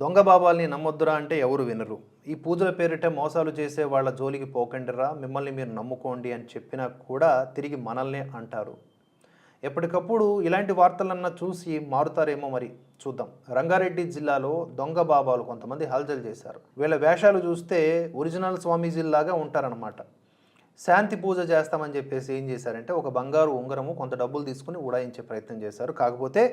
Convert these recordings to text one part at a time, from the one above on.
దొంగ బాబాల్ని నమ్మొద్దురా అంటే ఎవరు వినరు. ఈ పూజల పేరిట మోసాలు చేసే వాళ్ళ జోలికి పోకండిరా మిమ్మల్ని మీరు నమ్ముకోండి అని చెప్పినా కూడా తిరిగి మనల్నే అంటారు. ఎప్పటికప్పుడు ఇలాంటి వార్తలన్నా చూసి మారుతారేమో మరి చూద్దాం. రంగారెడ్డి జిల్లాలో దొంగ బాబాలు కొంతమంది హల్చల్ చేశారు. వీళ్ళ వేషాలు చూస్తే ఒరిజినల్ స్వామీజీల్లాగా ఉంటారనమాట శాంతి పూజ చేస్తామని చెప్పేసి ఏం చేశారంటే ఒక బంగారు ఉంగరము కొంత డబ్బులు తీసుకుని ఉడాయించే ప్రయత్నం చేశారు. కాకపోతే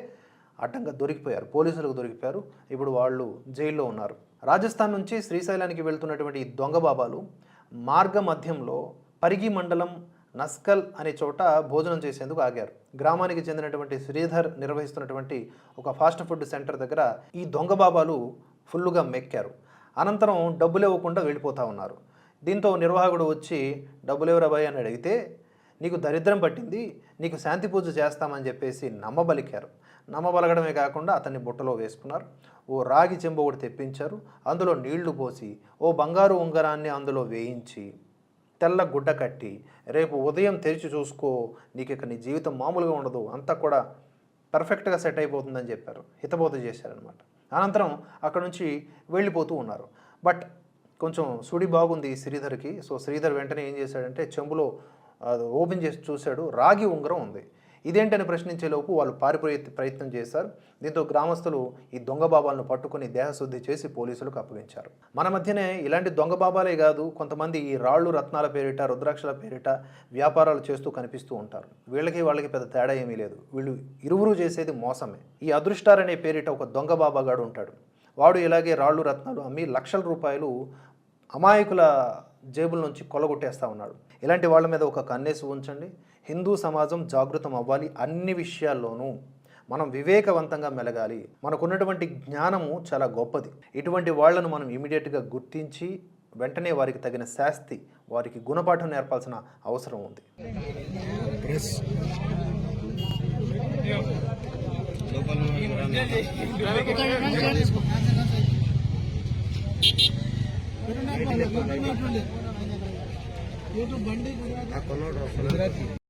అడ్డంగా దొరికిపోయారు. పోలీసులకు దొరికిపోయారు. ఇప్పుడు వాళ్ళు జైల్లో ఉన్నారు. రాజస్థాన్ నుంచి శ్రీశైలానికి వెళ్తున్నటువంటి ఈ దొంగ బాబాలు మార్గ మధ్యంలో పరిగి మండలం నస్కల్ అనే చోట భోజనం చేసేందుకు ఆగారు. గ్రామానికి చెందినటువంటి శ్రీధర్ నిర్వహిస్తున్నటువంటి ఒక ఫాస్ట్ ఫుడ్ సెంటర్ దగ్గర ఈ దొంగ బాబాలు ఫుల్లుగా మెక్కారు. అనంతరం డబ్బులు ఇవ్వకుండా వెళ్ళిపోతా ఉన్నారు. దీంతో నిర్వాహకుడు వచ్చి డబ్బులు ఎవరు అని అడిగితే నీకు దరిద్రం పట్టింది నీకు శాంతి పూజ చేస్తామని చెప్పేసి నమ్మబలికారు. నమ్మబలగడమే కాకుండా అతన్ని బుట్టలో వేసుకున్నారు. ఓ రాగి చెంబు ఒకటి తెప్పించారు. అందులో నీళ్ళు పోసి ఓ బంగారు ఉంగరాన్ని అందులో వేయించి తెల్ల గుడ్డ కట్టి రేపు ఉదయం తెరిచి చూసుకో నీకు ఇక నీ జీవితం మామూలుగా ఉండదు అంతా కూడా పర్ఫెక్ట్గా సెట్ అయిపోతుందని చెప్పారు. హితబోధ చేశారనమాట అనంతరం అక్కడ నుంచి వెళ్ళిపోతూ ఉన్నారు. బట్ కొంచెం సుడి బాగుంది శ్రీధర్కి. సో శ్రీధర్ వెంటనే ఏం చేశాడంటే చెంబులో అది ఓపెన్ చేసి చూశాడు. రాగి ఉంగరం ఉంది. ఇదేంటని ప్రశ్నించేలోపు వాళ్ళు పారిపోయే ప్రయత్నం చేశారు. దీంతో గ్రామస్తులు ఈ దొంగ బాబాలను పట్టుకుని దేహశుద్ధి చేసి పోలీసులకు అప్పగించారు. మన మధ్యనే ఇలాంటి దొంగ బాబాలే కాదు కొంతమంది ఈ రాళ్ళు రత్నాల పేరిట రుద్రాక్షల పేరిట వ్యాపారాలు చేస్తూ కనిపిస్తూ ఉంటారు. వీళ్ళకి వాళ్ళకి పెద్ద తేడా ఏమీ లేదు. వీళ్ళు ఇరువురు చేసేది మోసమే. ఈ అదృష్టార్ అనే పేరిట ఒక దొంగ బాబాగాడు ఉంటాడు. వాడు ఇలాగే రాళ్ళు రత్నాలు అమ్మి లక్షల రూపాయలు అమాయకుల జేబుల నుంచి కొలగొట్టేస్తా ఉన్నాడు. ఇలాంటి వాళ్ళ మీద ఒక కన్నేసి ఉంచండి. హిందూ సమాజం జాగృతం అవ్వాలి అన్ని విషయాల్లోనూ. మనం వివేకవంతంగా మెలగాలి. మనకున్నటువంటి జ్ఞానము చాలా గొప్పది. ఇటువంటి వాళ్ళను మనం ఇమీడియట్గా గుర్తించి వెంటనే వారికి తగిన శాస్తి వారికి గుణపాఠం నేర్పాల్సిన అవసరం ఉంది. ಯೂಟ್ಯೂಬ್ ಬಂಡಿ